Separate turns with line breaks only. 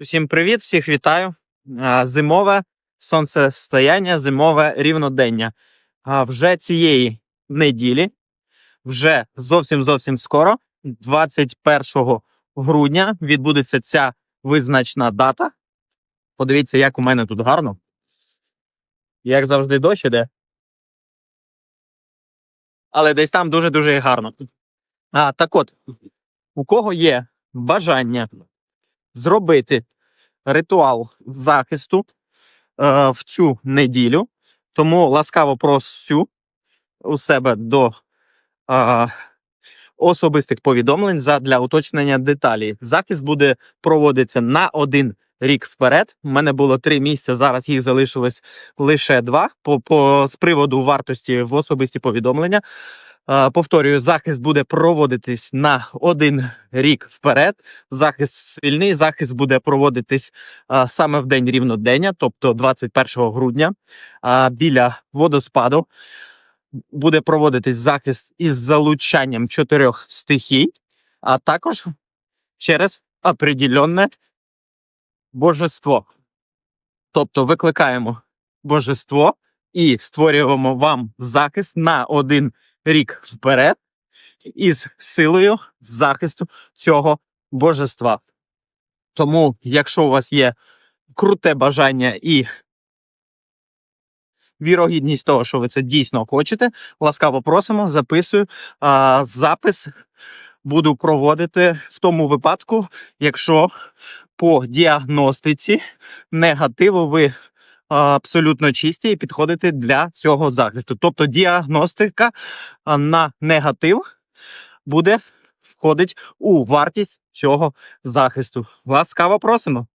Усім привіт, всіх вітаю. Зимове сонцестояння, зимове рівнодення. Вже цієї неділі, вже зовсім зовсім скоро, 21 грудня, відбудеться ця визначна дата. Подивіться, як у мене тут гарно. Як завжди, дощ іде. Але десь там дуже-дуже гарно. А, так от, у кого є бажання зробити ритуал захисту е, в цю неділю. Тому ласкаво просю у себе до е, особистих повідомлень для уточнення деталі. Захист буде проводитися на один рік вперед. У мене було три місяці, зараз їх залишилось лише два. По, по з приводу вартості в особисті повідомлення. Повторюю, захист буде проводитись на один рік вперед. Захист свільний, захист буде проводитись саме в день рівнодення, тобто 21 грудня. Біля водоспаду буде проводитись захист із залучанням чотирьох стихій, а також через определенне божество. Тобто викликаємо божество і створюємо вам захист на один рік вперед із силою захисту цього божества. Тому, якщо у вас є круте бажання і вірогідність того, що ви це дійсно хочете, ласкаво просимо, записую. А, запис буду проводити в тому випадку, якщо по діагностиці негативу ви абсолютно чисті і підходити для цього захисту. Тобто діагностика на негатив буде входить у вартість цього захисту. Ласкаво просимо.